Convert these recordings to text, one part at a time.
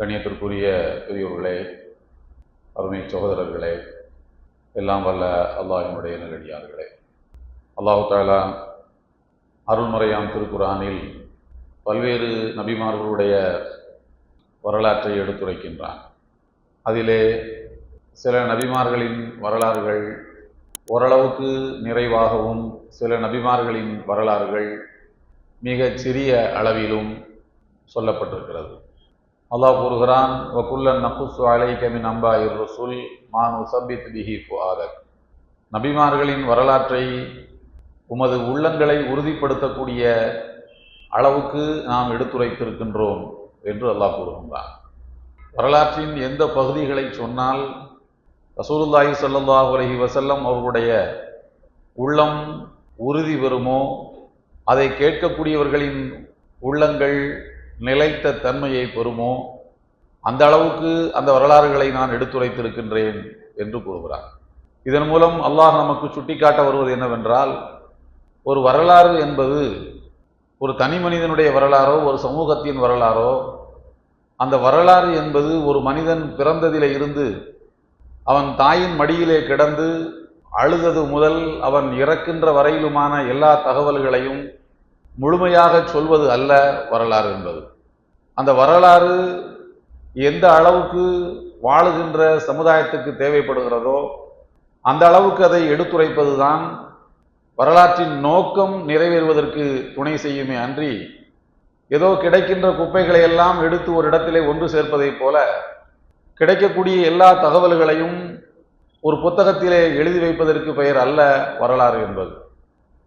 கணியத்திற்குரிய பெரியோர்களே அருமை சகோதரர்களே எல்லாம் வல்ல அல்லாஹினுடைய நல்லடியார்களே அல்லாஹு தாலா அருள்முறையாம் திருக்குரானில் பல்வேறு நபிமார்களுடைய வரலாற்றை எடுத்துரைக்கின்றான். அதிலே சில நபிமார்களின் வரலாறுகள் ஓரளவுக்கு நிறைவாகவும் சில நபிமார்களின் வரலாறுகள் மிகச் சிறிய அளவிலும் சொல்லப்பட்டிருக்கிறது. அல்லாஹ் கூறுகிறான் வக்குல்லன் நகுசு அலைகமின் அம்பா இர் ரசுல் மானு சபித் பிஹி ஃபுஆதக் நபிமார்களின் வரலாற்றை உமது உள்ளங்களை உறுதிப்படுத்தக்கூடிய அளவுக்கு நாம் எடுத்துரைத்திருக்கின்றோம் என்று அல்லாஹ் கூறுகின்றான். வரலாற்றின் எந்த பகுதிகளை சொன்னால் ரசூலுல்லாஹி ஸல்லல்லாஹு அலஹி வசல்லம் அவர்களுடைய உள்ளம் உறுதி பெறுமோ அதை கேட்கக்கூடியவர்களின் உள்ளங்கள் நிலைத்த தன்மையை பெறுமோ? அந்த அளவுக்கு அந்த வரலாறுகளை நான் எடுத்துரைத்திருக்கின்றேன் என்று கூறுகிறார். இதன் மூலம் அல்லாஹ் நமக்கு சுட்டிக்காட்ட வருவது என்னவென்றால் ஒரு வரலாறு என்பது ஒரு தனி மனிதனுடைய வரலாறோ ஒரு சமூகத்தின் வரலாறோ அந்த வரலாறு என்பது ஒரு மனிதன் பிறந்ததிலே இருந்து அவன் தாயின் மடியிலே கிடந்து அழுதது முதல் அவன் இறக்கின்ற வரையிலுமான எல்லா தகவல்களையும் முழுமையாக சொல்வது அல்ல வரலாறு என்பது. அந்த வரலாறு எந்த அளவுக்கு வாழுகின்ற சமுதாயத்துக்கு தேவைப்படுகிறதோ அந்த அளவுக்கு அதை எடுத்துரைப்பது தான் வரலாற்றின் நோக்கம் நிறைவேறுவதற்கு துணை செய்யுமே அன்றி ஏதோ கிடைக்கின்ற குப்பைகளை எல்லாம் எடுத்து ஒரு இடத்திலே ஒன்று சேர்ப்பதைப் போல கிடைக்கக்கூடிய எல்லா தகவல்களையும் ஒரு புத்தகத்திலே எழுதி வைப்பதற்கு பெயர் அல்ல வரலாறு என்பது.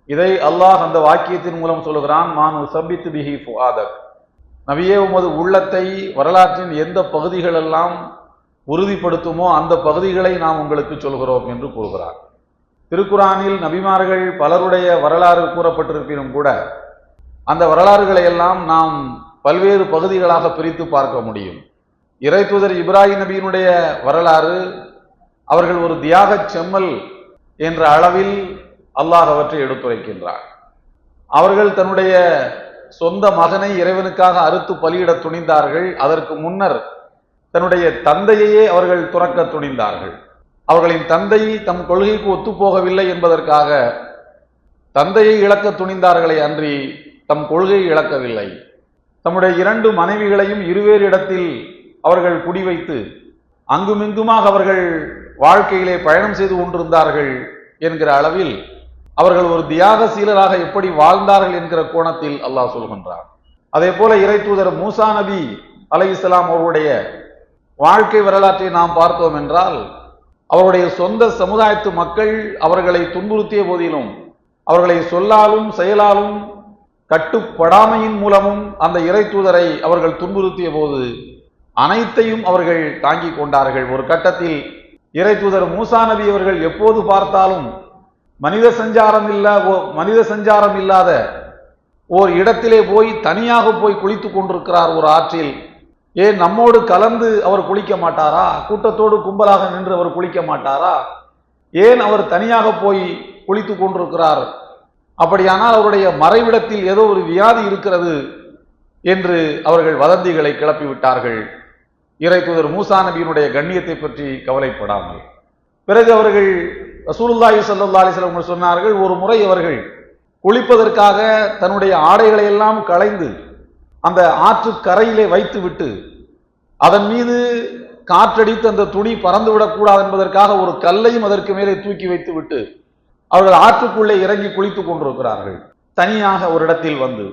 இதை அல்லாஹ் அந்த வாக்கியத்தின் மூலம் சொல்லுகிறான் மான் உசபித்து பிஹி ஃபுஆதக். நபியே உமது உள்ளத்தை வரலாற்றின் எந்த பகுதிகளெல்லாம் உறுதிப்படுத்துமோ அந்த பகுதிகளை நாம் உங்களுக்கு சொல்கிறோம் என்று கூறுகிறார். திருக்குறானில் நபிமார்கள் பலருடைய வரலாறு கூறப்பட்டிருப்பினும் கூட அந்த வரலாறுகளை எல்லாம் நாம் பல்வேறு பகுதிகளாக பிரித்து பார்க்க முடியும். இறைத்துதர் இப்ராஹிம் நபியினுடைய வரலாறு அவர்கள் ஒரு தியாகச் செம்மல் என்ற அளவில் அல்லாஹ் அவற்றை எடுத்துரைக்கின்றார். அவர்கள் தன்னுடைய சொந்த மகனை இறைவனுக்காக அறுத்து பலியிட துணிந்தார்கள். அதற்கு முன்னர் தன்னுடைய தந்தையையே அவர்கள் துறக்க துணிந்தார்கள். அவர்களின் தந்தை தம் கொள்கைக்கு ஒத்துப்போகவில்லை என்பதற்காக தந்தையை இழக்க துணிந்தார்களே அன்றி தம் கொள்கையை இழக்கவில்லை. தம்முடைய இரண்டு மனைவிகளையும் இருவேறு இடத்தில் அவர்கள் குடிவைத்து அங்குமிங்குமாக அவர்கள் வாழ்க்கையிலே பயணம் செய்து கொண்டிருந்தார்கள் என்கிற அளவில் அவர்கள் ஒரு தியாகசீலராக எப்படி வாழ்ந்தார்கள் என்கிற கோணத்தில் அல்லாஹ் சொல்கின்றார் அதே போல இறை தூதர் மூசா நபி அலை இஸ்லாம் அவருடைய வாழ்க்கை வரலாற்றை நாம் பார்த்தோம் என்றால் அவருடைய சொந்த சமுதாயத்து மக்கள் அவர்களை துன்புறுத்திய போதிலும் அவர்களை சொல்லாலும் செயலாலும் கட்டுப்படாமையின் மூலமும் அந்த இறை தூதரை அவர்கள் துன்புறுத்திய போது அனைத்தையும் அவர்கள் தாங்கிக் கொண்டார்கள். ஒரு கட்டத்தில் இறை தூதர் மூசா நபி அவர்கள் எப்போது பார்த்தாலும் மனித சஞ்சாரம் இல்ல மனித சஞ்சாரம் இல்லாத ஓர் இடத்திலே போய் தனியாக போய் குளித்துக் கொண்டிருக்கிறார் ஒரு ஆற்றில். ஏன் நம்மோடு கலந்து அவர் குளிக்க மாட்டாரா? கூட்டத்தோடு கும்பலாக நின்று அவர் குளிக்க மாட்டாரா? ஏன் அவர் தனியாக போய் குளித்து கொண்டிருக்கிறார்? அப்படியானால் அவருடைய மறைவிடத்தில் ஏதோ ஒரு வியாதி இருக்கிறது என்று அவர்கள் வதந்திகளை கிளப்பி விட்டார்கள் இறை தூதர் மூசா நபியினுடைய கண்ணியத்தை பற்றி கவலைப்படாமல். பிறகு அவர்கள் ரசூலுல்லாஹி சல்லா அலிஸ்லம் சொன்னார்கள் ஒரு முறை அவர்கள் குளிப்பதற்காக தன்னுடைய ஆடைகளை எல்லாம் களைந்து அந்த ஆற்று கரையிலே வைத்துவிட்டு அதன் மீது காற்றடித்து அந்த துணி பறந்துவிடக்கூடாது என்பதற்காக ஒரு கல்லையும் அதற்கு மேலே தூக்கி வைத்து விட்டு அவர்கள் ஆற்றுக்குள்ளே இறங்கி குளித்துக் கொண்டிருக்கிறார்கள். தனியாக ஒரு இடத்தில் வந்து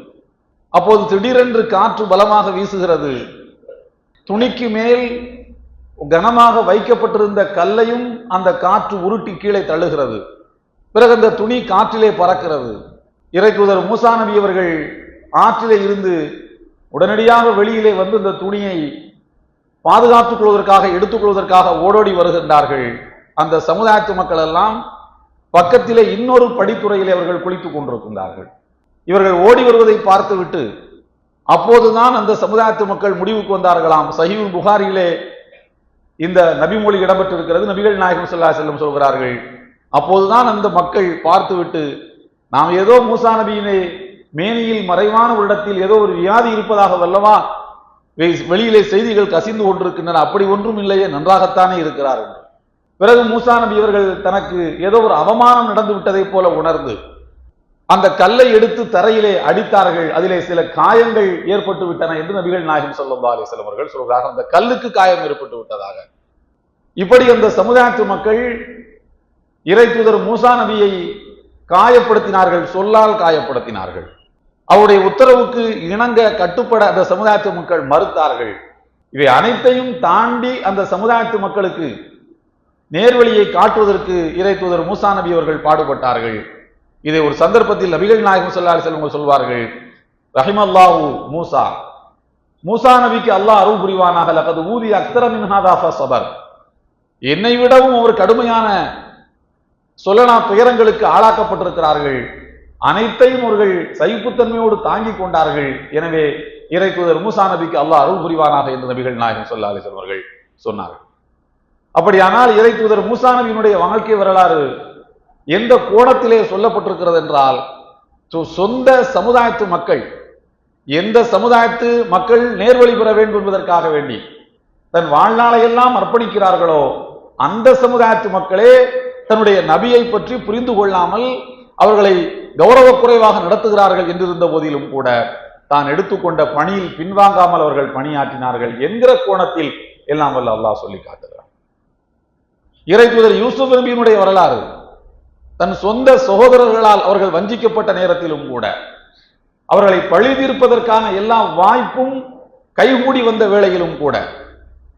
அப்போது திடீரென்று காற்று பலமாக வீசுகிறது. துணிக்கு மேல் கனமாக வைக்கப்பட்டிருந்த கல்லையும் அந்த காற்று உருட்டி கீழே தள்ளுகிறது. பிறகு அந்த துணி காற்றிலே பறக்கிறது. இறை மூசா நபி அவர்கள் ஆற்றிலே இருந்து உடனடியாக வெளியிலே வந்து இந்த துணியை பாதுகாத்துக் கொள்வதற்காக எடுத்துக்கொள்வதற்காக ஓடோடி வருகின்றார்கள். அந்த சமுதாயத்து மக்கள் எல்லாம் பக்கத்திலே இன்னொரு படித்துறையிலே அவர்கள் குளித்துக் கொண்டிருக்கின்றார்கள். இவர்கள் ஓடி வருவதை பார்த்துவிட்டு அப்போதுதான் அந்த சமுதாயத்து மக்கள் முடிவுக்கு வந்தார்களாம். சஹீல் புகாரியிலே இந்த நபிமொழி இடம்பெற்றிருக்கிறது நபிகள் நாயகம் சொல்லா செல்லும் சொல்கிறார்கள். அப்போதுதான் அந்த மக்கள் பார்த்துவிட்டு நாம் ஏதோ மூசா நபியினை மேனியில் மறைவான ஒரு இடத்தில் ஏதோ ஒரு வியாதி இருப்பதாக வல்லவா வெளியிலே செய்திகள் கசிந்து கொண்டிருக்கின்றன. அப்படி ஒன்றும் இல்லையே நன்றாகத்தானே இருக்கிறார்கள் பிறகு மூசா நபி இவர்கள் தனக்கு ஏதோ ஒரு அவமானம் நடந்து விட்டதை போல உணர்ந்து அந்த கல்லை எடுத்து தரையிலே அடித்தார்கள். அதிலே சில காயங்கள் ஏற்பட்டு விட்டன என்று நபிகள் நாயகம் ஸல்லல்லாஹு அலைஹி அவர்கள் சொல்கிறார்கள். அந்த கல்லுக்கு காயம் ஏற்பட்டு விட்டதாக. இப்படி அந்த சமுதாயத்து மக்கள் இறை தூதர் மூசா நபியை காயப்படுத்தினார்கள் சொல்லால் காயப்படுத்தினார்கள். அவருடைய உத்தரவுக்கு இணங்க கட்டுப்பட அந்த சமுதாயத்து மக்கள் மறுத்தார்கள். இவை அனைத்தையும் தாண்டி அந்த சமுதாயத்து மக்களுக்கு நேர்வழியை காட்டுவதற்கு இறை தூதர் மூசா நபி அவர்கள் பாடுபட்டார்கள். இதை ஒரு சந்தர்ப்பத்தில் நபிகள் நாயகம் ஸல்லல்லாஹு செல்வங்க சொல்வார்கள். ரஹிமல்லாஹு மூசா. மூசா நபிக்கு அல்லாஹ் அருள் புரிவானாக அல்லது ஊதி அக்தர சபர் என்னை விடவும் அவர் கடுமையான சொல்லனா துயரங்களுக்கு ஆளாக்கப்பட்டிருக்கிறார்கள். அனைத்தையும் அவர்கள் சகிப்புத்தன்மையோடு தாங்கிக் கொண்டார்கள். எனவே இறை தூதர் மூசா நபிக்கு அல்லாஹ் அருள் புரிவானாக என்று நபிகள் நாயகம் ஸல்லல்லாஹு அலைஹி அவர்கள் சொன்னார்கள். அப்படியானால் இறை தூதர் மூசா நபியினுடைய வாழ்க்கை வரலாறு எந்த கோணத்திலே சொல்லப்பட்டிருக்கிறது என்றால் சொந்த சமுதாயத்து மக்கள் எந்த சமுதாயத்து மக்கள் நேர்வழி பெற வேண்டும் என்பதற்காக வேண்டி தன் வாழ்நாளை எல்லாம் அர்ப்பணிக்கிறார்களோ அந்த சமுதாயத்து மக்களே தன்னுடைய நபியை பற்றி புரிந்து கொள்ளாமல் அவர்களை கௌரவ குறைவாக நடத்துகிறார்கள் என்றிருந்த போதிலும் கூட தான் எடுத்துக்கொண்ட பணியில் பின்வாங்காமல் அவர்கள் பணியாற்றினார்கள் என்கிற கோணத்தில் எல்லாம் வல்ல அல்லாஹ் சொல்லி காட்டுகிறார் இறை தூதர் யூசுப் நபியினுடைய வரலாறு தன் சொந்த சகோதரர்களால் அவர்கள் வஞ்சிக்கப்பட்ட நேரத்திலும் கூட அவர்களை பழி தீர்ப்பதற்கான எல்லா வாய்ப்பும் கைகூடி வந்த வேளையிலும் கூட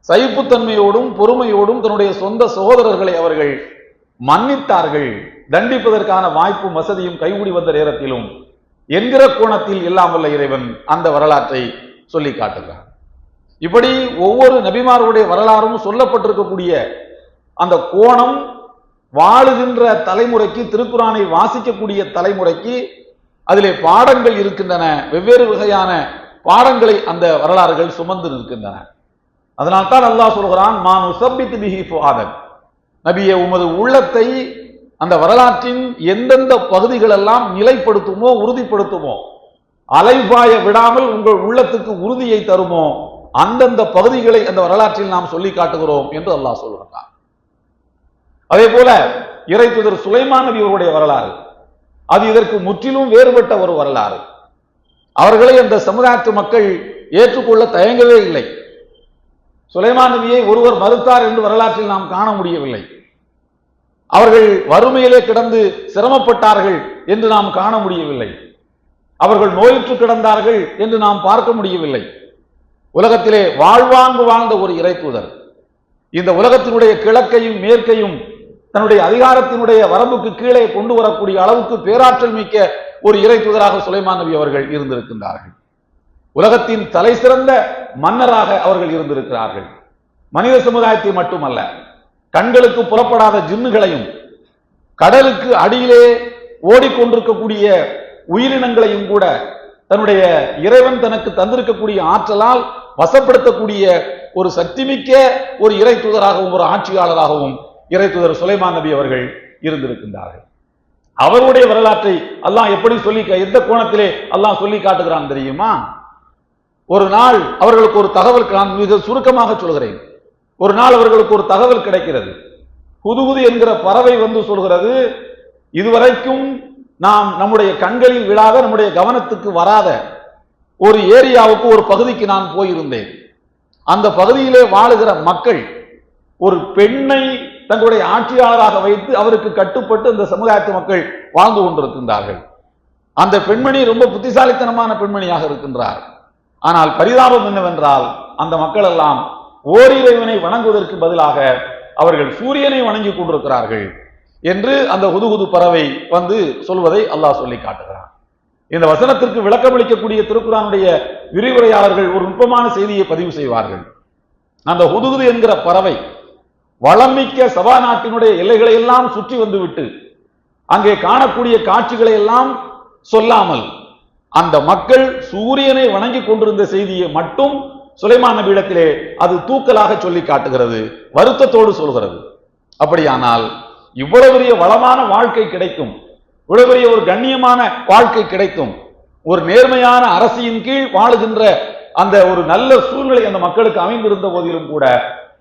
சகிப்புத்தன்மையோடும் பொறுமையோடும் தன்னுடைய சொந்த சகோதரர்களை அவர்கள் மன்னித்தார்கள். தண்டிப்பதற்கான வாய்ப்பும் வசதியும் கைகூடி வந்த நேரத்திலும் என்கிற கோணத்தில் எல்லாம் வல்ல இறைவன் அந்த வரலாற்றை சொல்லி காட்டுகிறான். இப்படி ஒவ்வொரு நபிமாருடைய வரலாறும் சொல்லப்பட்டிருக்கக்கூடிய அந்த கோணம் வாழுகின்ற தலைமுறைக்கு திருக்குறானை வாசிக்கக்கூடிய தலைமுறைக்கு அதிலே பாடங்கள் இருக்கின்றன. வெவ்வேறு வகையான பாடங்களை அந்த வரலாறுகள் சுமந்து நிற்கின்றன. அதனால்தான் அல்லாஹ் சொல்கிறான் மான் உசப்பித்து பிஹி ஃபாதன் நபிய உமது உள்ளத்தை அந்த வரலாற்றின் எந்தெந்த பகுதிகள் எல்லாம் நிலைப்படுத்துமோ உறுதிப்படுத்துமோ அலைபாய விடாமல் உங்கள் உள்ளத்துக்கு உறுதியை தருமோ அந்தந்த பகுதிகளை அந்த வரலாற்றில் நாம் சொல்லி காட்டுகிறோம் என்று அல்லாஹ் சொல்கிறான். அதே போல இறை தூதர் சுலைமான் நபி அவருடைய வரலாறு. அது இதற்கு முற்றிலும் வேறுபட்ட ஒரு வரலாறு. அவர்களை அந்த சமுதாயத்து மக்கள் ஏற்றுக்கொள்ள தயங்கவே இல்லை. சுலைமான் நபியை ஒருவர் மறுத்தார் என்று வரலாற்றில் நாம் காண முடியவில்லை. அவர்கள் வறுமையிலே கிடந்து சிரமப்பட்டார்கள் என்று நாம் காண முடியவில்லை. அவர்கள் நோயுற்று கிடந்தார்கள் என்று நாம் பார்க்க முடியவில்லை. உலகத்திலே வாழ்வாங்கு வாழ்ந்த ஒரு இறை தூதர். இந்த உலகத்தினுடைய கிழக்கையும் மேற்கையும் தன்னுடைய அதிகாரத்தினுடைய வரம்புக்கு கீழே கொண்டு வரக்கூடிய அளவுக்கு பேராற்றல் மிக்க ஒரு இறை தூதராக சுலைமான் நபி அவர்கள் இருந்திருக்கின்றார்கள். உலகத்தின் தலை சிறந்த மன்னராக அவர்கள் இருந்திருக்கிறார்கள். மனித சமுதாயத்தை மட்டுமல்ல கண்களுக்கு புறப்படாத ஜின்னுகளையும் கடலுக்கு அடியிலே ஓடிக்கொண்டிருக்கக்கூடிய உயிரினங்களையும் கூட தன்னுடைய இறைவன் தனக்கு தந்திருக்கக்கூடிய ஆற்றலால் வசப்படுத்தக்கூடிய ஒரு சக்திமிக்க ஒரு இறை தூதராகவும் ஒரு ஆட்சியாளராகவும் இறை தூதர் சுலைமான் நபி அவர்கள் இருந்திருக்கின்றார்கள். அவருடைய வரலாற்றை அல்லாஹ் எப்படி சொல்லி எந்த கோணத்திலே அல்லாஹ் சொல்லி காட்டுகிறான் தெரியுமா? ஒரு நாள் அவர்களுக்கு ஒரு தகவல் நான் மிக சுருக்கமாக சொல்கிறேன். ஒரு நாள் அவர்களுக்கு ஒரு தகவல் கிடைக்கிறது. புதுகுது என்கிற பறவை வந்து சொல்கிறது இதுவரைக்கும் நாம் நம்முடைய கண்களில் விழாத நம்முடைய கவனத்துக்கு வராத ஒரு ஏரியாவுக்கு ஒரு பகுதிக்கு நான் போயிருந்தேன். அந்த பகுதியிலே வாழுகிற மக்கள் ஒரு பெண்ணை தங்களுடைய ஆட்சியாளராக வைத்து அவருக்கு கட்டுப்பட்டு அந்த சமுதாயத்து மக்கள் வாழ்ந்து கொண்டிருக்கின்றார்கள். அந்த பெண்மணி ரொம்ப புத்திசாலித்தனமான பெண்மணியாக இருக்கின்றார். ஆனால் பரிதாபம் என்னவென்றால் அந்த மக்கள் எல்லாம் ஓரிறைவனை வணங்குவதற்கு பதிலாக அவர்கள் சூரியனை வணங்கி கொண்டிருக்கிறார்கள் என்று அந்த ஹுதுகுது பறவை வந்து சொல்வதை அல்லாஹ் சொல்லி காட்டுகிறான். இந்த வசனத்திற்கு விளக்கமளிக்கக்கூடிய திருக்குறானுடைய விரிவுரையாளர்கள் ஒரு நுட்பமான செய்தியை பதிவு செய்வார்கள். அந்த ஹுதுகுது என்கிற பறவை வளமிக்க சபா நாட்டினுடைய எல்லைகளை எல்லாம் சுற்றி வந்துவிட்டு அங்கே காணக்கூடிய காட்சிகளை எல்லாம் சொல்லாமல் அந்த மக்கள் சூரியனை வணங்கி கொண்டிருந்த செய்தியை மட்டும் சுலைமான் நபியிடத்திலே அது தூக்கலாக சொல்லி காட்டுகிறது வருத்தத்தோடு சொல்கிறது. அப்படியானால் இவ்வளவு பெரிய வளமான வாழ்க்கை கிடைக்கும் இவ்வளவு பெரிய ஒரு கண்ணியமான வாழ்க்கை கிடைக்கும் ஒரு நேர்மையான அரசியின் கீழ் வாழுகின்ற அந்த ஒரு நல்ல சூழ்நிலை அந்த மக்களுக்கு அமைந்திருந்த போதிலும் கூட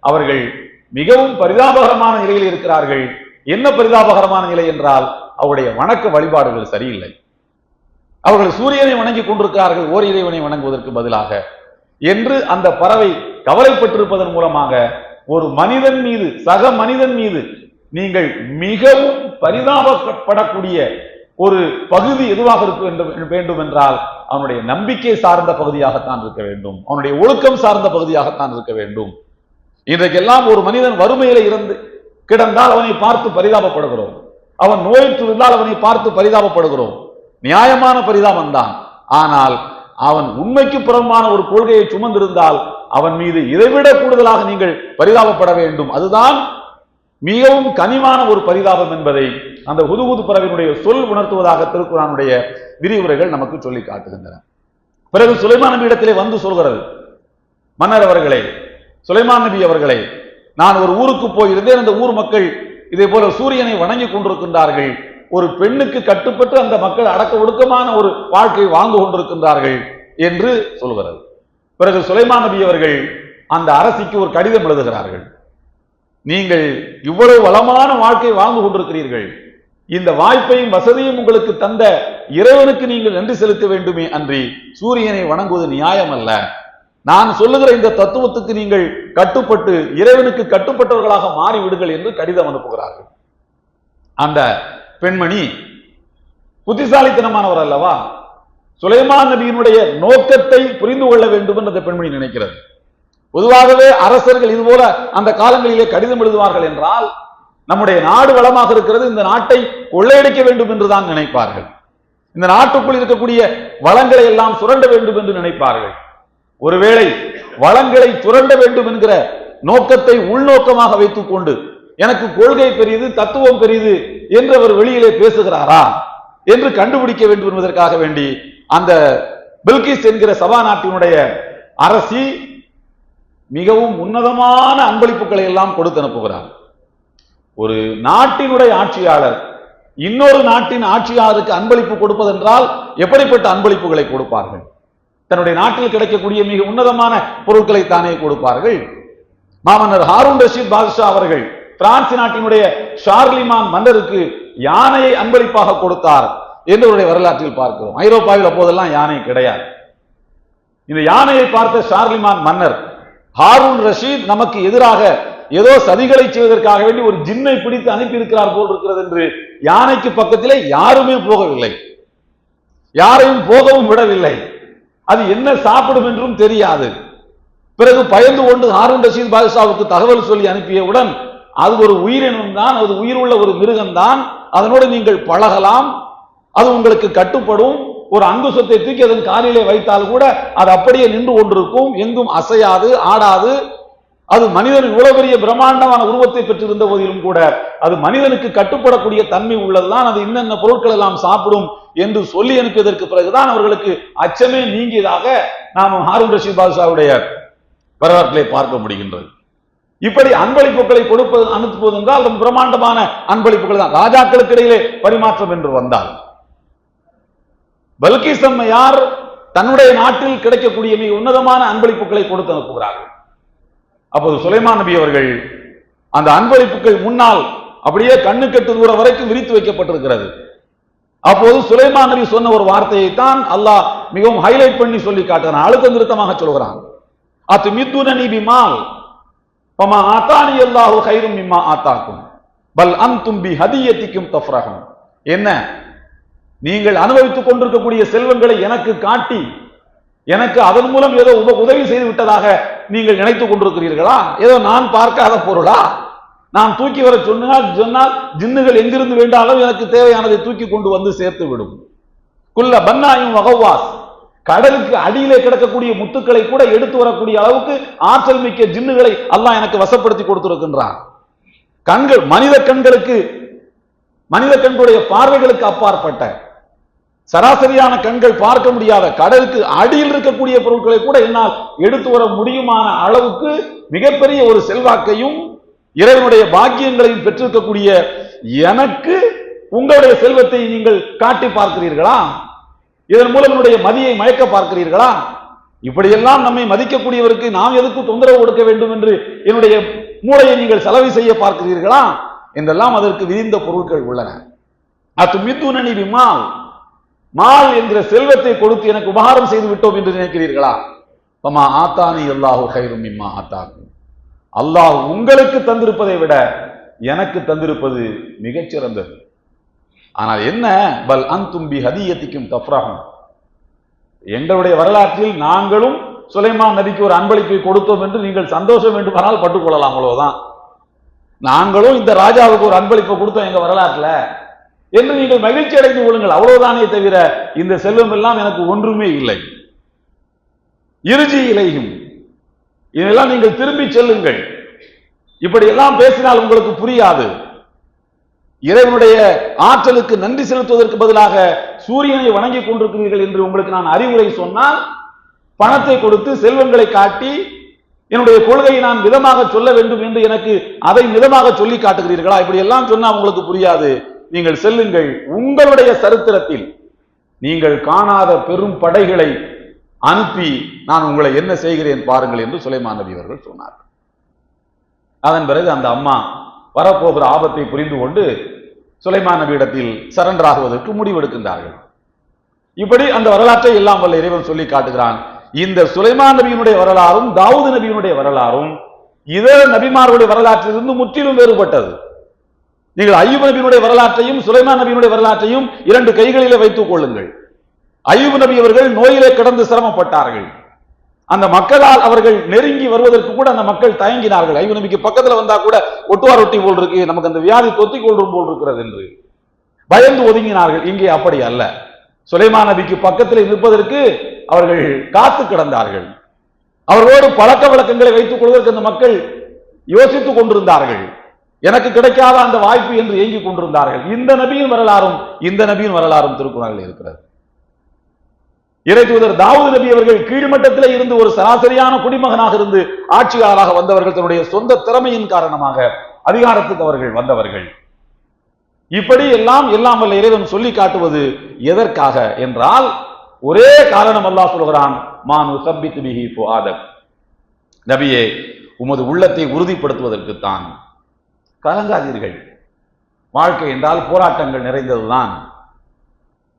அவர்கள் மிகவும் பரிதாபகரமான நிலையில் இருக்கிறார்கள். என்ன பரிதாபகரமான நிலை என்றால் அவருடைய வணக்க வழிபாடுகள் சரியில்லை. அவர்கள் சூரியனை வணங்கி கொண்டிருக்கிறார்கள் ஓர் இறைவனை வணங்குவதற்கு பதிலாக. என்று அந்த பறவை கவலைப்பட்டிருப்பதன் மூலமாக ஒரு மனிதன் மீது சக மனிதன் மீது நீங்கள் மிகவும் பரிதாபப்படக்கூடிய ஒரு பகுதி எதுவாக இருக்க வேண்டும் என்றால் அவனுடைய நம்பிக்கை சார்ந்த பகுதியாகத்தான் இருக்க வேண்டும். அவனுடைய ஒழுக்கம் சார்ந்த பகுதியாகத்தான் இருக்க வேண்டும். இன்றைக்கெல்லாம் ஒரு மனிதன் வறுமையில இருந்து கிடந்தால் அவனை பார்த்து பரிதாபப்படுகிறோம். அவன் நோயிற்று இருந்தால் அவனை பார்த்து பரிதாபப்படுகிறோம். நியாயமான பரிதாபம் தான். ஆனால் அவன் உண்மைக்கு புறமான ஒரு கொள்கையை சுமந்திருந்தால் அவன் மீது இதைவிட கூடுதலாக நீங்கள் பரிதாபப்பட வேண்டும். அதுதான் மிகவும் கனிவான ஒரு பரிதாபம் என்பதை அந்த ஹுதுகுது பறவையினுடைய சொல் உணர்த்துவதாக திருக்குறானுடைய விரிவுரைகள் நமக்கு சொல்லி காட்டுகின்றன. பிறகு சுலைமான இடத்திலே வந்து சொல்கிறது மன்னர் அவர்களே சுலைமான் நபி அவர்களே நான் ஒரு ஊருக்கு போயிருந்தேன் அந்த ஊர் மக்கள் இதே போல சூரியனை வணங்கி கொண்டிருக்கின்றார்கள். ஒரு பெண்ணுக்கு கட்டுப்பட்டு அந்த மக்கள் அடக்க ஒடுக்கமான ஒரு வாழ்க்கை வாங்கு கொண்டிருக்கின்றார்கள் என்று சொல்கிறது பிறகு சுலைமான் நபி அவர்கள் அந்த அரசிக்கு ஒரு கடிதம் எழுதுகிறார்கள். நீங்கள் இவ்வளவு வளமான வாழ்க்கை வாழ்ந்து கொண்டிருக்கிறீர்கள். இந்த வாய்ப்பையும் வசதியும் உங்களுக்கு தந்த இறைவனுக்கு நீங்கள் நன்றி செலுத்த வேண்டுமே அன்றி சூரியனை வணங்குவது நியாயம் அல்ல நான் சொல்லுகிற இந்த தத்துவத்துக்கு நீங்கள் கட்டுப்பட்டு இறைவனுக்கு கட்டுப்பட்டவர்களாக மாறிவிடுங்கள் என்று கடிதம் அனுப்புகிறார்கள். அந்த பெண்மணி புத்திசாலித்தனமானவர் அல்லவா? சுலைமான் நபியினுடைய நோக்கத்தை புரிந்து கொள்ள வேண்டும் என்று அந்த பெண்மணி நினைக்கிறது. பொதுவாகவே அரசர்கள் இதுபோல அந்த காலங்களிலே கடிதம் எழுதுவார்கள் என்றால் நம்முடைய நாடு வளமாக இருக்கிறது இந்த நாட்டை கொள்ளையடிக்க வேண்டும் என்றுதான் நினைப்பார்கள். இந்த நாட்டுக்குள் இருக்கக்கூடிய வளங்களை எல்லாம் சுரண்ட வேண்டும் என்று நினைப்பார்கள். ஒருவேளை வளங்களை துரண்ட வேண்டும் என்கிற நோக்கத்தை உள்நோக்கமாக வைத்துக் கொண்டு எனக்கு கொள்கை பெரியது தத்துவம் பெரியது என்று அவர் வெளியிலே பேசுகிறாரா என்று கண்டுபிடிக்க வேண்டும் என்பதற்காக வேண்டி அந்த பில்கிஸ் என்கிற சபா நாட்டினுடைய அரசி மிகவும் உன்னதமான அன்பளிப்புகளை எல்லாம் கொடுத்து அனுப்புகிறார். ஒரு நாட்டினுடைய ஆட்சியாளர் இன்னொரு நாட்டின் ஆட்சியாளருக்கு அன்பளிப்பு கொடுப்பதென்றால் எப்படிப்பட்ட அன்பளிப்புகளை கொடுப்பார்கள்? தன்னுடைய நாட்டில் கிடைக்கக்கூடிய மிக உன்னதமான பொருட்களை தானே கொடுப்பார்கள். மாமன்னர் ஹாரூன் ரஷீத் பாதுஷா அவர்கள் பிரான்ஸ் நாட்டினுடைய ஷார்லிமான் மன்னருக்கு யானையை அன்பளிப்பாக கொடுத்தார் என்று அவருடைய வரலாற்றில் பார்க்கிறோம். ஐரோப்பாவில் அப்போதெல்லாம் யானை கிடையாது. இந்த யானையை பார்த்த ஷார்லிமான் மன்னர் ஹாரூன் ரஷீத் நமக்கு எதிராக ஏதோ சதிகளை செய்வதற்காக வேண்டி ஒரு ஜின்னை பிடித்து அனுப்பி இருக்கிறார் போல் இருக்கிறது என்று யானைக்கு பக்கத்திலே யாருமே போகவில்லை. யாரையும் போகவும் விடவில்லை. அது என்ன சாப்பிடும் என்றும் தெரியாது. பிறகு பயந்து கொண்டு ஹாரூன் ரஷீத் பாதுஷாவுக்கு தகவல் சொல்லி அனுப்பியவுடன் அது ஒரு உயிரினம் தான் அது உள்ள ஒரு மிருகம் தான் அதனோடு நீங்கள் பழகலாம் அது உங்களுக்கு கட்டுப்படும் ஒரு அங்குசத்தை தூக்கி அதன் காலிலே வைத்தால் கூட அது அப்படியே நின்று கொண்டிருக்கும் எங்கும் அசையாது ஆடாது அது மனிதன் இவ்வளவு பெரிய பிரம்மாண்டமான உருவத்தை பெற்றிருந்த போதிலும் கூட அது மனிதனுக்கு கட்டுப்படக்கூடிய தன்மை உள்ளதுதான் அது இன்னென்ன பொருட்கள் எல்லாம் சாப்பிடும் என்று சொல்லி அனுப்பியதற்கு பிறகுதான் அவர்களுக்கு அச்சமே நீங்கியதாக நாம் ஹாரூன் ரஷீத் பாதுஷாவுடைய வரலாற்றிலே பார்க்க முடிகின்றது. இப்படி அன்பளிப்புகளை கொடுப்பது அனுப்புவது என்றால் அது பிரம்மாண்டமான அன்பளிப்புகள் தான். ராஜாக்களுக்கு இடையிலே பரிமாற்றம் என்று வந்தால். பல்கிஸ் அம்மையார் தன்னுடைய நாட்டில் கிடைக்கக்கூடிய மிக உன்னதமான அன்பளிப்புகளை கொடுத்து அனுப்புகிறார்கள். அப்போது சுலைமான் நபி அவர்கள் அந்த அன்பளிப்புகள் முன்னால் அப்படியே கண்ணு கட்டு தூரம் வரைக்கும் விரித்து வைக்கப்பட்டிருக்கிறது. அப்போது சுலைமான் நபி சொன்ன ஒரு வார்த்தையை தான் அல்லாஹ் மிகவும் ஹைலைட் பண்ணி சொல்லி காட்டுறான் அழுத்த நிறுத்தமாக சொல்கிறான் அத்து மித்துன நீ பிமால். பமா ஆத்தானி அல்லாஹு ஹைரும் மிம்மா ஆத்தாக்கும். பல் அன் தும்பி ஹதியத்திக்கும் தஃப்ரகம் என்ன? நீங்கள் அனுபவித்துக் கொண்டிருக்கக்கூடிய செல்வங்களை எனக்கு காட்டி எனக்கு அதன் மூலம் ஏதோ உப உதவி செய்து விட்டதாக நீங்கள் நினைத்துக் கொண்டிருக்கிறீர்களா? ஏதோ நான் பார்க்காத பொருளா? நான் தூக்கி வர சொன்னால் சொன்னால் ஜின்னுகள் எங்கிருந்து வேண்டாலும் எனக்கு தேவையானதை தூக்கி கொண்டு வந்து சேர்த்து விடும். குல்ல பன்னாயும் வகவாஸ். கடலுக்கு அடியிலே கிடக்கக்கூடிய முத்துக்களை கூட எடுத்து வரக்கூடிய அளவுக்கு ஆற்றல் மிக்க ஜின்னுகளை அல்லாஹ் எனக்கு வசப்படுத்தி கொடுத்திருக்கின்றான். கண்கள் மனித கண்களுக்கு மனித கண்களுடைய பார்வைகளுக்கு அப்பாற்பட்ட சராசரியான கண்கள் பார்க்க முடியாத கடலுக்கு அடியில் இருக்கக்கூடிய பொருட்களை கூட என்னால் எடுத்து வர முடியுமான அளவுக்கு மிகப்பெரிய ஒரு செல்வாக்கையும் இறைவனுடைய பாக்கியங்களையும் பெற்றிருக்கக்கூடிய எனக்கு உங்களுடைய செல்வத்தை நீங்கள் காட்டி பார்க்கிறீர்களா? இதன் மூலம் என்னுடைய மதியை மயக்க பார்க்கிறீர்களா? இப்படியெல்லாம் நம்மை மதிக்கக்கூடியவருக்கு நாம் எதுக்கு தொந்தரவு கொடுக்க வேண்டும் என்று என்னுடைய மூளையை நீங்கள் செலவு செய்ய பார்க்கிறீர்களா? என்றெல்லாம் அதற்கு விரிந்த பொருட்கள் உள்ளன. அத்து மித்துணனி விமால். மால் என்கிற செல்வத்தை கொடுத்து எனக்கு உபகாரம் செய்து விட்டோம் என்று நினைக்கிறீர்களா? பமா ஆத்தானி அல்லாஹு கைரும் இம்மா ஆத்தாக்கும். அல்லாஹ் உங்களுக்கு தந்திருப்பதை விட எனக்கு தந்திருப்பது மிகச்சிறந்தது. ஆனால் என்ன? பல் அந்தும்பி ஹதியத்திக்கும் தஃப்ராகும் எங்களுடைய வரலாற்றில் நாங்களும் சுலைமான் நபிக்கு ஒரு அன்பளிப்பை கொடுத்தோம் என்று நீங்கள் சந்தோஷம் வேண்டுமானால் பட்டுக்கொள்ளலாம் அவ்வளவுதான். நாங்களும் இந்த ராஜாவுக்கு ஒரு அன்பளிப்பை கொடுத்தோம் எங்க வரலாற்றுல. என்று நீங்கள் மகிழ்ச்சி அடைந்து கொள்ளுங்கள். அவ்வளவுதானே தவிர இந்த செல்வம் எல்லாம் எனக்கு ஒன்றுமே இல்லை. இறுதி இலையும். இதெல்லாம் நீங்கள் திரும்பி செல்லுங்கள். இப்படி எல்லாம் பேசினால் உங்களுக்கு புரியாது. இறைவனுடைய ஆற்றலுக்கு நன்றி செலுத்துவதற்கு பதிலாக சூரியனை வணங்கிக் கொண்டிருக்கிறீர்கள் என்று உங்களுக்கு நான் அறிவுரை சொன்னால் பணத்தை கொடுத்து செல்வங்களை காட்டி என்னுடைய கொள்கையை நான் மிதமாக சொல்ல வேண்டும் என்று எனக்கு அதை மிதமாக சொல்லி காட்டுகிறீர்களா? இப்படி எல்லாம் சொன்னா உங்களுக்கு புரியாது. நீங்கள் செல்லுங்கள். உங்களுடைய சரித்திரத்தில் நீங்கள் காணாத பெரும் படைகளை அனுப்பி நான் உங்களை என்ன செய்கிறேன் பாருங்கள் என்று சுலைமான் நபி அவர்கள் சொன்னார். அதன் பிறகு அந்த அம்மா வரப்போகிற ஆபத்தை புரிந்து கொண்டு சுலைமான் நபியிடத்தில் சரண்டர் ஆகுவதற்கு முடிவெடுக்கின்றார்கள். இப்படி அந்த வரலாற்றை எல்லாம் வல்ல இறைவன் சொல்லி காட்டுகிறான். இந்த சுலைமான் நபியினுடைய வரலாறும் தாவூது நபியினுடைய வரலாறும் இதர நபிமார்களுடைய வரலாற்றிலிருந்து முற்றிலும் வேறுபட்டது. நீங்கள் ஐயூப் நபியினுடைய வரலாற்றையும் சுலைமான் நபியினுடைய வரலாற்றையும் இரண்டு கைகளிலே வைத்துக் கொள்ளுங்கள். ஐயூப் நபி அவர்கள் நோயிலே கிடந்து சிரமப்பட்டார்கள். அந்த மக்களால் அவர்கள் நெருங்கி வருவதற்கு கூட அந்த மக்கள் தயங்கினார்கள். ஐயூப் நபிக்கு பக்கத்துல வந்தா கூட ஒட்டுவார் ஒட்டி போல் இருக்கு நமக்கு அந்த வியாதி தொத்தி கொள்றும் போல் இருக்கிறது என்று. பயந்து ஒதுங்கினார்கள். இங்கே அப்படி அல்ல. சுலைமான் நபிக்கு பக்கத்தில் நிற்பதற்கு அவர்கள் காத்து கிடந்தார்கள். அவர்களோடு பழக்க வழக்கங்களை வைத்துக் கொள்வதற்கு அந்த மக்கள் யோசித்துக் கொண்டிருந்தார்கள். எனக்கு கிடைக்காத அந்த வாய்ப்பு என்று ஏங்கிக் கொண்டிருந்தார்கள். இந்த நபியின் வரலாறும் இந்த நபியின் வரலாறும் திருக்குறளில் இருக்கிறது. இறை தூதர் தாவூது நபி அவர்கள் கீழ்மட்டத்தில் இருந்து ஒரு சராசரியான குடிமகனாக இருந்து ஆட்சியாளராக வந்தவர்கள் தன்னுடைய சொந்த திறமையின் காரணமாக அதிகாரத்துக்கு அவர்கள் வந்தவர்கள். இப்படி எல்லாம் எல்லாம் வல்ல இறைவன் சொல்லி காட்டுவது எதற்காக என்றால் ஒரே காரணம் அல்லா சொல்கிறான் மானு சப்பித்து பிஹி நபியே உமது உள்ளத்தை உறுதிப்படுத்துவதற்குத்தான் கலங்காதீர்கள். வாழ்க்கை என்றால் போராட்டங்கள் நிறைந்ததுதான்.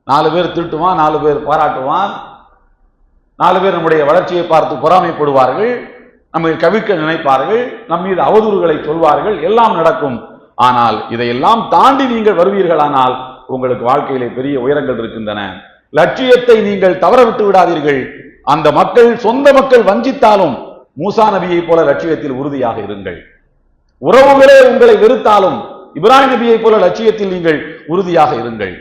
நாலு பேர் திட்டுவான் நாலு பேர் பாராட்டுவான். நாலு பேர் நம்முடைய வளர்ச்சியை பார்த்து பொறாமைப்படுவார்கள். நம்மை கவிக்க நினைப்பார்கள். நம் மீது அவதூறுகளை சொல்வார்கள். எல்லாம் நடக்கும். ஆனால் இதையெல்லாம் தாண்டி நீங்கள் வருவீர்களானால் உங்களுக்கு வாழ்க்கையிலே பெரிய உயரங்கள் இருக்கின்றன. லட்சியத்தை நீங்கள் தவற விட்டு விடாதீர்கள். அந்த மக்கள் சொந்த மக்கள் வஞ்சித்தாலும் மூசா நபியை போல லட்சியத்தில் உறுதியாக இருங்கள். உறவுகளே உங்களை வெறுத்தாலும் இப்ராஹிம் நபியை போல லட்சியத்தில் நீங்கள் உறுதியாக இருங்கள்.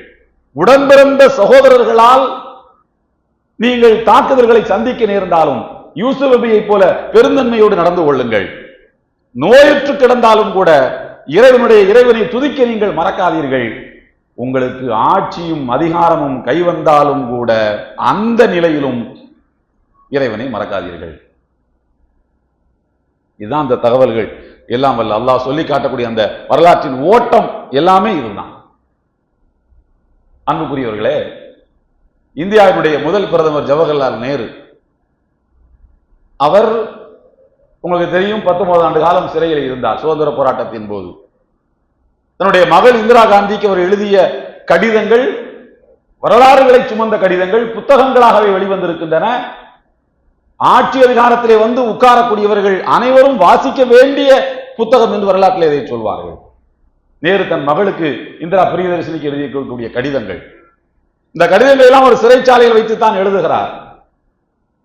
உடன்பிறந்த சகோதரர்களால் நீங்கள் தாக்குதல்களை சந்திக்க நேர்ந்தாலும் யூசுப் நபியை போல பெருந்தன்மையோடு நடந்து கொள்ளுங்கள். நோயுற்று கிடந்தாலும் கூட இறைவனுடைய இறைவனை துதிக்க நீங்கள் மறக்காதீர்கள். உங்களுக்கு ஆட்சியும் அதிகாரமும் கைவந்தாலும் கூட அந்த நிலையிலும் இறைவனை மறக்காதீர்கள். இதுதான் அந்த தகவல்கள். எல்லாம் வல்ல அல்லாஹ் சொல்லி காட்டக்கூடிய அந்த வரலாற்றின் ஓட்டம் எல்லாமே இதுதான். அன்புக்குரியவர்களே இந்தியாவினுடைய முதல் பிரதமர் ஜவஹர்லால் நேரு அவர் உங்களுக்கு தெரியும் பத்தொன்பது ஆண்டு காலம் சிறையில் இருந்தார் சுதந்திர போராட்டத்தின் போது. தன்னுடைய மகள் இந்திரா காந்திக்கு அவர் எழுதிய கடிதங்கள் வரலாறுகளை சுமந்த கடிதங்கள் புத்தகங்களாகவே வெளிவந்திருக்கின்றன. ஆட்சி அதிகாரத்திலே வந்து உட்காரக்கூடியவர்கள் அனைவரும் வாசிக்க வேண்டிய புத்தகம் என்று வரலாற்றில் இதை சொல்வார்கள். நேரு தன் மகளுக்கு இந்திரா பிரியதர்சினிக்கு எழுதியிருக்கக்கூடிய கடிதங்கள். இந்த கடிதங்கள் எல்லாம் ஒரு சிறைச்சாலையில் வைத்து தான் எழுதுகிறார்.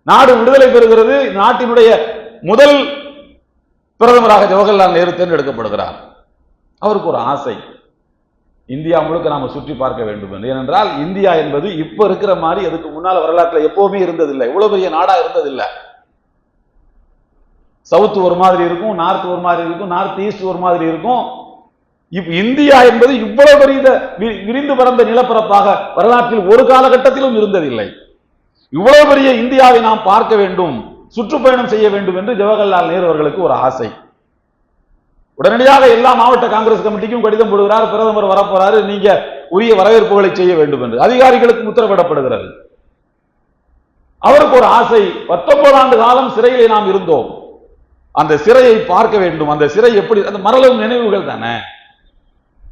நாடு விடுதலை பெறுகிறது. நாட்டினுடைய முதல் பிரதமராக ஜவஹர்லால் நேரு தேர்ந்தெடுக்கப்படுகிறார். அவருக்கு ஒரு ஆசை. இந்தியா முழுக்க நாம சுற்றி பார்க்க வேண்டும் என்று. ஏனென்றால் இந்தியா என்பது இப்ப இருக்கிற மாதிரி அதுக்கு முன்னால வரலாற்றில் எப்பவுமே இருந்ததில்லை. இவ்வளவு பெரிய நாடா இருந்ததில்லை. சவுத் ஒரு மாதிரி இருக்கும் நார்த் ஒரு மாதிரி இருக்கும் நார்த் ஈஸ்ட் ஒரு மாதிரி இருக்கும். இந்தியா என்பது இவ்வளவு பெரிய விரிந்து பறந்த நிலப்பரப்பாக வரலாற்றில் ஒரு காலகட்டத்திலும் இருந்ததில்லை. இவ்வளவு பெரிய இந்தியாவை நாம் பார்க்க வேண்டும் சுற்றுப்பயணம் செய்ய வேண்டும் என்று ஜவஹர்லால் நேரு அவர்களுக்கு ஒரு ஆசை. உடனடியாக எல்லா மாவட்ட காங்கிரஸ் கமிட்டிக்கும் கடிதம் போடுகிறார் பிரதமர் வரப்போறாரு நீங்க உரிய வரவேற்புகளை செய்ய வேண்டும் என்று. அதிகாரிகளுக்கு உத்தரவிடப்படுகிறது. அவருக்கு ஒரு ஆசை பத்தொன்பது ஆண்டு காலம் சிறையிலே நாம் இருந்தோம். அந்த சிறையை பார்க்க வேண்டும். அந்த சிறை எப்படி அந்த மரளவு நினைவுகள் தானே?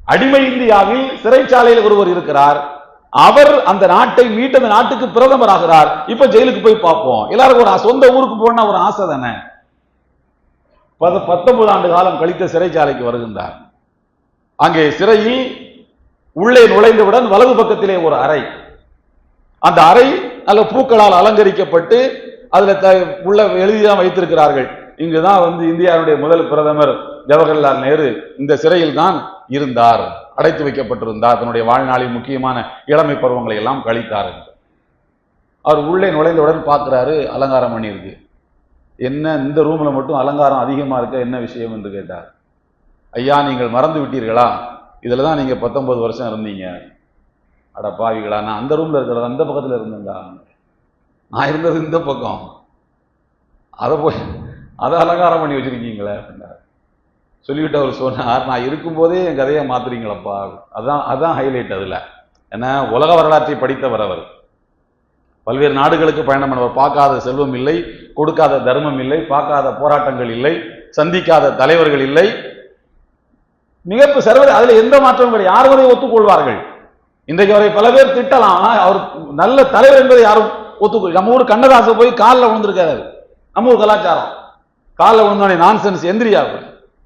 அடிமை இந்தியாவில் சிறைச்சாலையில் ஒருவர் இருக்கிறார். அவர் அந்த நாட்டை மீட்டு அந்த நாட்டுக்கு பிரதமர் ஆகிறார். இப்ப ஜெயிலுக்கு போய் பார்ப்போம். எல்லாருக்கும் ஒரு சொந்த ஊருக்கு போனா ஒரு ஆசை தானே? பத- பத்தொன்பது ஆண்டு காலம் கழித்த சிறைச்சாலைக்கு வருகின்றார். அங்கே சிறையில் உள்ளே நுழைந்தவுடன் வலது பக்கத்திலே ஒரு அறை. அந்த அறை நல்ல பூக்களால் அலங்கரிக்கப்பட்டு அதுல த உள்ள எழுதிதான் வைத்திருக்கிறார்கள். இங்குதான் வந்து இந்தியாவுடைய முதல் பிரதமர் ஜவஹர்லால் நேரு இந்த சிறையில் தான் இருந்தார் அடைத்து வைக்கப்பட்டிருந்தார். தன்னுடைய வாழ்நாளில் முக்கியமான இளமை பருவங்களை எல்லாம் கழித்தார் அவர் உள்ளே நுழைந்தவுடன் பார்க்குறாரு அலங்காரம் பண்ணியிருக்கு. என்ன இந்த ரூமில் மட்டும் அலங்காரம் அதிகமாக இருக்க என்ன விஷயம் என்று கேட்டார். ஐயா நீங்கள் மறந்து விட்டீர்களா? இதில் தான் நீங்கள் பத்தொன்பது வருஷம் இருந்தீங்க. அட பாவிகளா நான் அந்த ரூமில் இருக்கிறது அந்த பக்கத்தில் இருந்தேன்டா. நான் இருந்தது இந்த பக்கம். அதை போய் அதை அலங்காரம் பண்ணி வச்சிருக்கீங்களே அப்படின்னாரு. சொல்லிவிட்டு அவர் சொன்னார் நான் இருக்கும்போதே என் கதையை மாத்துறீங்களப்பா. அதான் அதான் ஹைலைட் அதில். ஏன்னா உலக வரலாற்றை படித்தவர் அவர். பல்வேறு நாடுகளுக்கு பயணம் பண்ணவர். பார்க்காத செல்வம் இல்லை கொடுக்காத தர்மம் இல்லை பார்க்காத போராட்டங்கள் இல்லை சந்திக்காத தலைவர்கள் இல்லை. மிகப்பு சர்வ அதில் எந்த மாற்றமும் கிடையாது. யார் வரை ஒத்துக்கொள்வார்கள். இன்றைக்கு அவரை பல பேர் திட்டலாம். ஆனால் அவர் நல்ல தலைவர் என்பதை யாரும் ஒத்துக்கொள் நம்ம ஊர் கண்ணதாச போய் காலில் விழுந்திருக்காரு. நம்ம ஊர் கலாச்சாரம். காலில் விழுந்தோடனே நான்சென்ஸ் எந்திரியா?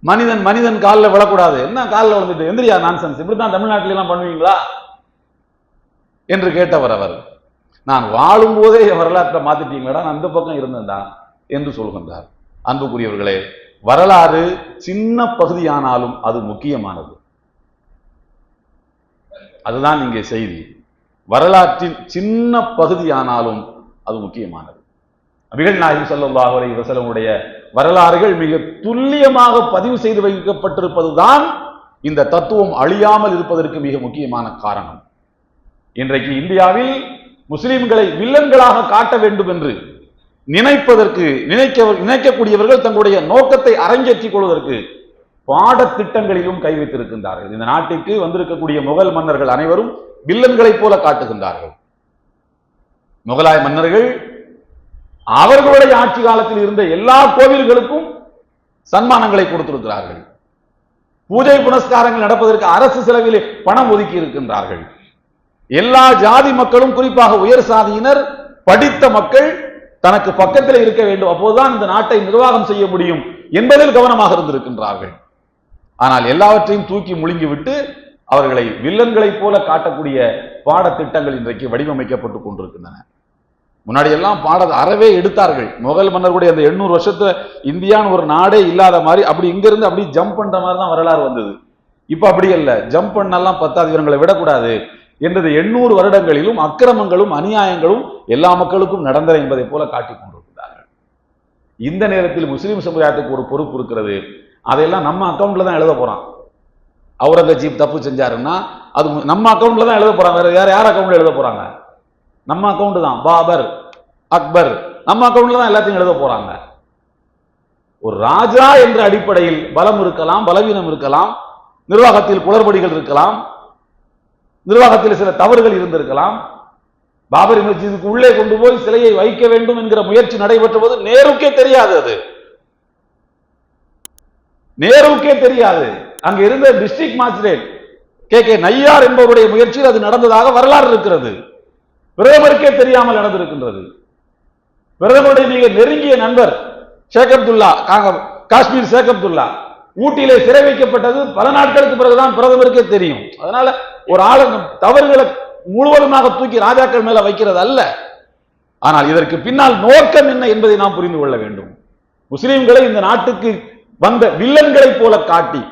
மனிதன் மனிதன் காலில் விழக்கூடாது. என்ன காலில் விழுந்துட்டு? எந்திரியா நான்சென்ஸ் இப்படித்தான் தமிழ்நாட்டில எல்லாம் பண்ணுவீங்களா? என்று கேட்டவர் அவர். நான் வாழும்போதே என் வரலாற்றை மாத்திட்டீங்களா நான் அந்த பக்கம் இருந்தேன்டா என்று சொல்கின்றார். அன்புக்குரியவர்களே வரலாறு சின்ன பகுதியானாலும் அது முக்கியமானது. அதுதான் இங்கே செய்தி. வரலாற்றின் சின்ன பகுதியானாலும் அது முக்கியமானது. நபிகள் நாயகம் ஸல்லல்லாஹு அலைஹி வஸல்லமுடைய வரலாறுகள் மிக துல்லியமாக பதிவு செய்து வைக்கப்பட்டிருப்பதுதான் இந்த தத்துவம் அழியாமல் இருப்பதற்கு மிக முக்கியமான காரணம். இன்றைக்கு இந்தியாவில் முஸ்லிம்களை வில்லன்களாக காட்ட வேண்டும் என்று நினைப்பதற்கு நினைக்க நினைக்கக்கூடியவர்கள் தங்களுடைய நோக்கத்தை அரங்கேற்றிக் கொள்வதற்கு பாடத்திட்டங்களிலும் கை வைத்திருக்கின்றார்கள். இந்த நாட்டிற்கு வந்திருக்கக்கூடிய முகல் மன்னர்கள் அனைவரும் வில்லன்களைப் போல காட்டுகின்றார்கள். முகலாய மன்னர்கள் அவர்களுடைய ஆட்சி காலத்தில் இருந்த எல்லா கோவில்களுக்கும் சன்மானங்களை கொடுத்திருக்கிறார்கள். பூஜை புனஸ்காரங்கள் நடப்பதற்கு அரசு செலவிலே பணம் ஒதுக்கி இருக்கின்றார்கள். எல்லா ஜாதி மக்களும் குறிப்பாக உயர் சாதியினர் படித்த மக்கள் தனக்கு பக்கத்தில் இருக்க வேண்டும். அப்போதுதான் இந்த நாட்டை நிர்வாகம் செய்ய முடியும் என்பதில் கவனமாக இருந்திருக்கின்றார்கள். ஆனால் எல்லாவற்றையும் தூக்கி முழுங்கிவிட்டு அவர்களை வில்லன்களைப் போல காட்டக்கூடிய பாடத்திட்டங்கள் இன்றைக்கு வடிவமைக்கப்பட்டுக் கொண்டிருக்கின்றன. முன்னாடி எல்லாம் பாட அறவே எடுத்தார்கள். முகல் மன்னர்களுடைய அந்த எண்ணூறு வருஷத்து இந்தியான்னு ஒரு நாடே இல்லாத மாதிரி அப்படி இங்கிருந்து அப்படி ஜம்ப் பண்ற மாதிரி தான் வரலாறு வந்தது. இப்போ அப்படி இல்லை. ஜம்ப் பண்ணலாம் பத்தாது இவங்களை விடக்கூடாது என்றது எண்ணூறு வருடங்களிலும் அக்கிரமங்களும் அநியாயங்களும் எல்லா மக்களுக்கும் நடந்தன என்பதை போல காட்டிக் கொண்டிருக்கிறார்கள். இந்த நேரத்தில் முஸ்லீம் சமுதாயத்துக்கு ஒரு பொறுப்பு இருக்கிறது. அதையெல்லாம் நம்ம அக்கௌண்ட்ல தான் எழுத போறான். அவுரங்கஜீப் தப்பு செஞ்சாருன்னா அது நம்ம அக்கௌண்ட்ல தான் எழுத போறாங்க வேற யார் யார் அக்கௌண்ட்ல எழுத போறாங்க? நம்ம அக்கௌண்ட் தான். பாபர். அக்பர். நம்ம அக்கௌண்ட்ல தான் எல்லாத்தையும் எழுத போறாங்க. ஒரு ராஜா என்ற அடிப்படையில் பலம் இருக்கலாம் பலவீனம் இருக்கலாம் நிர்வாகத்தில் குளறுபடிகள் இருக்கலாம் நிர்வாகத்தில் சில தவறுகள் இருந்திருக்கலாம். பாபரி மஸ்ஜிதுக்கு உள்ளே கொண்டு போய் சிலையை வைக்க வேண்டும் என்கிற முயற்சி நடைபெற்ற போது நேருக்கே தெரியாது அது. நேருக்கே தெரியாது. அங்க இருந்த district magistrate K. K. Nayar என்பவருடைய முயற்சியில் அது நடந்ததாக வரலாறு இருக்கிறது. பிரதமருக்கே தெரியாமல் நடந்திருக்கின்றது. பிரதமருடைய மிக நெருங்கிய நண்பர் ஷேக் அப்துல்லா காஷ்மீர் ஷேக் அப்துல்லா. ஊட்டியிலே சிறை வைக்கப்பட்டது. பல நாட்களுக்கு பிறகுதான் பிரதமருக்கே தெரியும். அதனால ஒரு ஆளு தவறுகளை முழுவதுமாக தூக்கி ராஜாக்கள் மேல வைக்கிறது அல்ல. ஆனால் இதற்கு பின்னால் நோக்கம் என்ன என்பதை நாம் புரிந்து கொள்ள வேண்டும். முஸ்லிம்களை இந்த நாட்டுக்கு வந்த வில்லன்களைப் போல காட்டி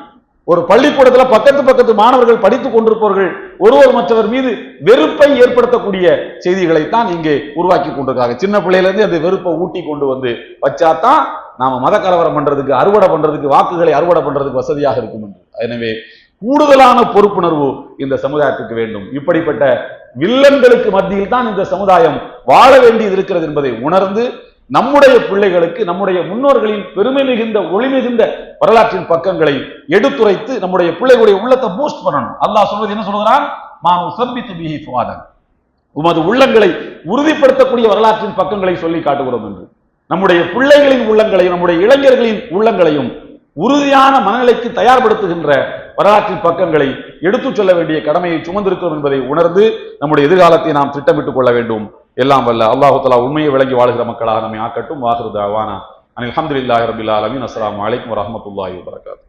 ஒரு பள்ளிக்கூடத்தில் பக்கத்து பக்கத்து மாணவர்கள் படித்துக் கொண்டிருப்பவர்கள் ஒருவர் மற்றவர் மீது வெறுப்பை ஏற்படுத்தக்கூடிய செய்திகளைத்தான் இங்கே உருவாக்கி கொண்டிருக்காங்க சின்ன பிள்ளையிலேருந்து அந்த வெறுப்பை ஊட்டி கொண்டு வந்து வச்சாதான் நாம மத கலவரம் பண்றதுக்கு அறுவடை பண்றதுக்கு வாக்குகளை அறுவடை பண்றதுக்கு வசதியாக இருக்கும் என்று. எனவே கூடுதலான பொறுப்புணர்வு இந்த சமுதாயத்துக்கு வேண்டும். இப்படிப்பட்ட வில்லன்களுக்கு மத்தியில் தான் இந்த சமுதாயம் வாழ வேண்டியது இருக்கிறது என்பதை உணர்ந்து நம்முடைய பிள்ளைகளுக்கு நம்முடைய முன்னோர்களின் பெருமை மிகுந்த ஒளி மிகுந்த வரலாற்றின் பக்கங்களை எடுத்துரைத்து நம்முடைய பிள்ளைகளுடைய உள்ளத்தை பூஸ்ட் பண்ணணும். அல்லாஹ் சொல்வது என்ன சொல்கிறான் மான் உசம்பித்து பிஹி ஃபுவாதன். உமது உள்ளங்களை உறுதிப்படுத்தக்கூடிய வரலாற்றின் பக்கங்களை சொல்லி காட்டுகிறோம் என்று. நம்முடைய பிள்ளைகளின் உள்ளங்களையும் நம்முடைய இளைஞர்களின் உள்ளங்களையும் உறுதியான மனநிலைக்கு தயார்படுத்துகின்ற வரலாற்றின் பக்கங்களை எடுத்துச் சொல்ல வேண்டிய கடமையை சுமந்திருக்கிறோம் என்பதை உணர்ந்து நம்முடைய எதிர்காலத்தை நாம் திட்டமிட்டுக் கொள்ள வேண்டும். எல்லாம் வல்ல. அல்லாஹுத்தலா உண்மையை விளங்கி வாழ்கிற மக்களாக நம்மை ஆக்கட்டும். வாகிறது அவானா அனில் அஹமதுல்லாஹி ரபில் ஆலமின். அஸ்லாம் வலைக்கம் வரமத்துல்லாஹி வரகாத்து